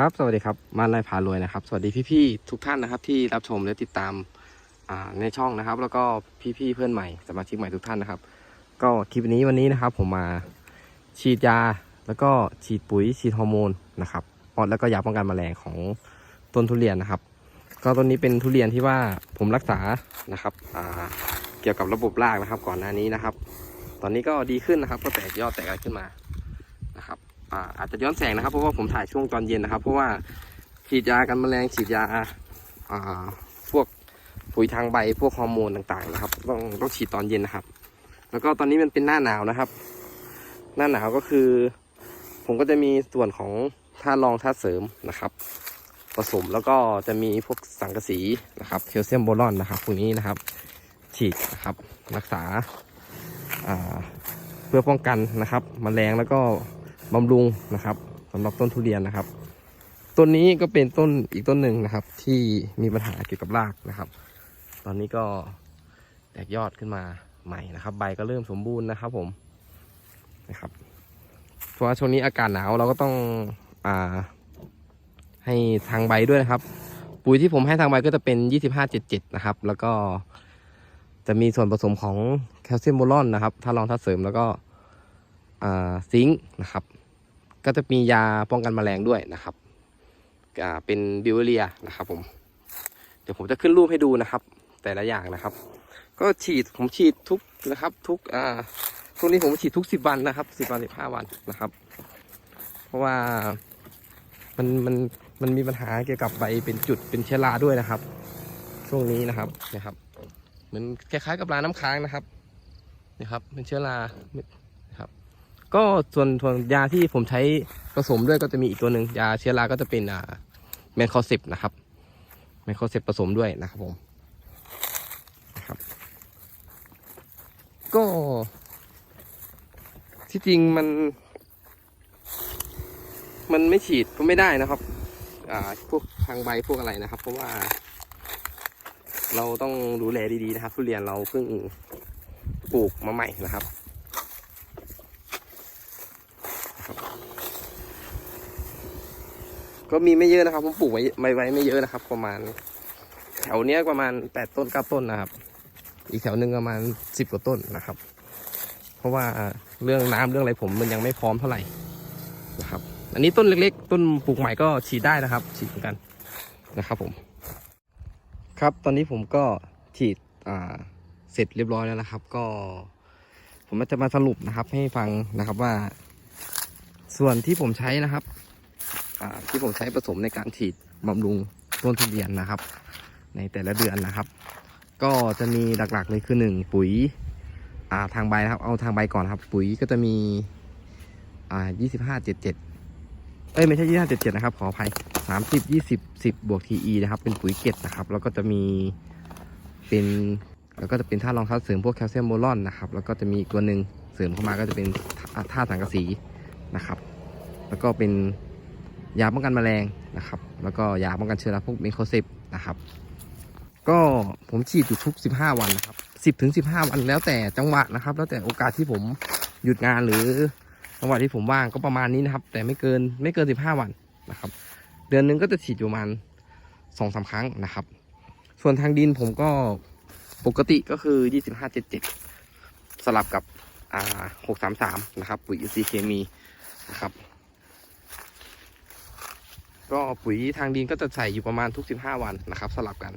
ครับ สวัสดีครับมานนายพารวยนะครับ สวัสดีพี่ๆทุกท่านนะครับ ที่รับชมและติดตามในช่องนะครับ แล้วก็พี่ๆเพื่อนใหม่สมาชิกใหม่ทุกท่านนะครับ ก็คลิปนี้วันนี้นะครับ ผมมาฉีดยาแล้วก็ฉีดปุ๋ยฉีดฮอร์โมนนะครับปอดแล้วก็ยาป้องกันแมลงของต้นทุเรียนนะครับ ก็ต้นนี้เป็นทุเรียนที่ว่าผมรักษานะครับเกี่ยวกับระบบรากนะครับ ก่อนหน้านี้นะครับ ตอนนี้ก็ดีขึ้นนะครับ ก็แตกยอดแตกอะไรขึ้นมา อาจจะย้อนแสงนะครับ เพราะว่าผมถ่ายช่วงตอนเย็นนะครับ เพราะว่าฉีดยากันแมลงฉีดยาพวกปุ๋ยทางใบพวกฮอร์โมนต่างๆนะครับ ต้องต้องฉีดตอนเย็นนะครับ แล้วก็ตอนนี้มันเป็นหน้าหนาวนะครับ หน้าหนาวก็คือ ผมก็จะมีส่วนของธาตุรองธาตุเสริมนะครับ ผสมแล้วก็จะมีพวกสังกะสีนะครับแคลเซียมโบรอนนะครับพวกนี้นะครับ ฉีดนะครับรักษาอ่าเพื่อป้องกันนะครับมแมลงแล้วก็ บำรุงนะครับสำหรับต้นทุเรียนนะครับ ต้นนี้ก็เป็นต้นอีกต้นหนึ่งนะครับ ที่มีปัญหาเกี่ยวกับรากนะครับ ตอนนี้ก็แตกยอดขึ้นมาใหม่นะครับ ใบก็เริ่มสมบูรณ์นะครับผมนะครับเพราะว่าช่วงนี้อากาศหนาวเราก็ต้องอ่าให้ทางใบด้วยนะครับ ปุ๋ยที่ผมให้ทางใบก็จะเป็น 2577 นะครับ แล้วก็จะมีส่วนผสมของแคลเซียมโบรอนนะครับ ถ้ารองทัดเสริมแล้วก็อ่าซิงค์นะครับ ก็จะมียาป้องกันแมลงด้วยนะครับอ่าเป็นบิวเรียนะครับผมเดี๋ยวผมจะขึ้นรูปให้ดูนะครับ แต่ละอย่างนะครับ ก็ฉีดผมฉีดทุกนะครับ ทุกอ่าช่วงนี้ผมฉีดทุกสิบวันนะครับสิบวันสิบห้าวันนะครับ เพราะว่ามันมันมันมีปัญหาเกี่ยวกับใบเป็นจุดเป็นเชื้อราด้วยนะครับ ช่วงนี้นะครับนะครับ เหมือนคล้ายๆกับราน้ำค้างนะครับนะครับเป็นเชื้อรา ก็ส่วนส่วนยาที่ผมใช้ผสมด้วยก็จะมีอีกตัวหนึ่งยาเชื้อราก็จะเป็นอ่าแมนคอสิบนะครับแมนคอสิบผสมด้วยนะครับผมครับ ก็ ที่จริงมัน มันไม่ฉีดก็ไม่ได้นะครับ อ่าพวกทางใบพวกอะไรนะครับ เพราะว่า เราต้องดูแลดีๆนะครับทุเรียนเราเพิ่งปลูกมาใหม่นะครับ ก็มีไม่เยอะนะครับ ผมปลูกไว้ไว้ไว้ไม่เยอะนะครับ ประมาณ แถวเนี้ยประมาณแปดต้นเก้าต้นนะครับ อีกแถวหนึ่งประมาณสิบกว่าต้นนะครับ เพราะว่าเรื่องน้ำเรื่องอะไรผมมันยังไม่พร้อมเท่าไหร่นะครับ อันนี้ต้นเล็กๆ ต้นปลูกใหม่ก็ฉีดได้นะครับ ฉีดเหมือนกันนะครับ ผม ครับตอนนี้ผมก็ฉีดอ่าเสร็จเรียบร้อยแล้วนะครับ ก็ ผมจะมาสรุปนะครับ ให้ฟังนะครับว่า ส่วนที่ผมใช้นะครับ ที่ผมใช้ผสมในการฉีดบำรุงต้นทุเรียนนะครับ ในแต่ละเดือนนะครับ ก็จะมีหลักๆเลยคือหนึ่งปุ๋ยาทางใบนะครับ เอาทางใบก่อนครับ ปุ๋ยก็จะมียี่สิบห้าเจ็ดเจ็ดเอ้ยไม่ใช่ยี่ห้าเจ็ดเจ็ดนะครับ ขออภัยสามสิบยี่สิบสิบบวกทีนะครับ เป็นปุ๋ยเกล็ดนะครับ แล้วก็จะมีเป็นแล้วก็จะเป็นธาตุรองธาตุเสริมพวกแคลเซียมโบรอนนะครับ แล้วก็จะมีอีกตัวหนึ่งเสริมเข้ามาก็จะเป็นธาตุสังกะสีนะครับ แล้วก็เป็น ยาป้องกันแมลงนะครับ แล้วก็ยาป้องกันเชื้อราพวกเมโครเซปนะครับก็ผมฉีดอยู่ทุก 15 วันนะครับ 10ถึง15 วันแล้วแต่จังหวะนะครับ แล้วแต่โอกาสที่ผมหยุดงานหรือจังหวะที่ผมว่างก็ประมาณนี้นะครับ แต่ไม่เกินไม่เกิน 15 วันนะครับ เดือนหนึงก็จะฉีดอยู่ประมาณสองสาครั้งนะครับ ส่วนทางดินผมก็ปกติก็คือ 25 77 สลับกับอ่า633 นะครับ ปุ๋ยอินทรีย์เคมีนะครับ ก็ปุ๋ยทางดินก็จะใส่อยู่ประมาณทุก 15 วันนะครับ สลับกัน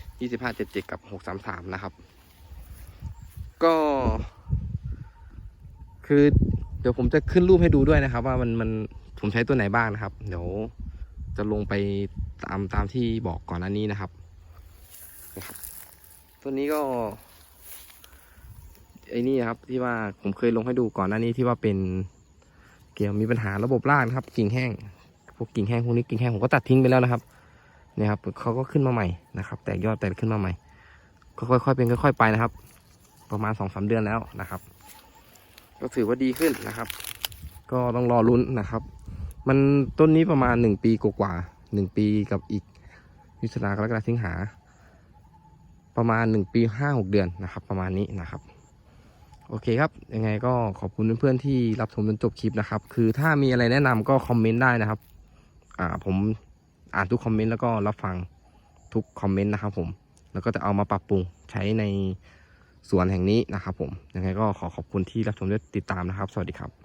25 77 กับ 633 นะครับ ก็ คือเดี๋ยวผมจะขึ้นรูปให้ดูด้วยนะครับ ว่ามันมันผมใช้ตัวไหนบ้างนะครับ เดี๋ยวจะลงไปตามตามที่บอกก่อนหน้านี้นะครับนะครับ ตัวนี้ก็ไอ้นี่ครับที่ว่าผมเคยลงให้ดูก่อนหน้านี้ที่ว่าเป็นเกี่ยวมีปัญหาระบบรากนะครับกิ่งแห้ง วกกิ่งแห้งพวกนี้กิ่งแห้งผมก็ตัดทิ้งไปแล้วนะครับเนี่ยครับเขาก็ขึ้นมาใหม่นะครับ แตกยอดแตกขึ้นมาใหม่ ก็ค่อยๆเป็นค่อยๆไปนะครับ ประมาณสองสาเดือนแล้วนะครับ ก็ถือว่าดีขึ้นนะครับ ก็ต้องรอลุ้นนะครับ มันต้นนี้ประมาณหนึ่งปีกว่าหนึ่งปีกับอีกมิถุนากรกฎาสิงหา ประมาณหนึ่งปีห้าหกเดือนนะครับ ประมาณนี้นะครับโอเคครับ ยังไงก็ขอบคุณเพื่อนๆที่รับชมจนจบคลิปนะครับ คือถ้ามีอะไรแนะนำก็คอมเมนต์ได้นะครับ อ่าผมอ่านทุกคอมเมนต์แล้วก็รับฟังทุกคอมเมนต์นะครับผมแล้วก็จะเอามาปรับปรุงใช้ในสวนแห่งนี้นะครับผมยังไงก็ขอขอบคุณที่รับชมและติดตามนะครับ สวัสดีครับ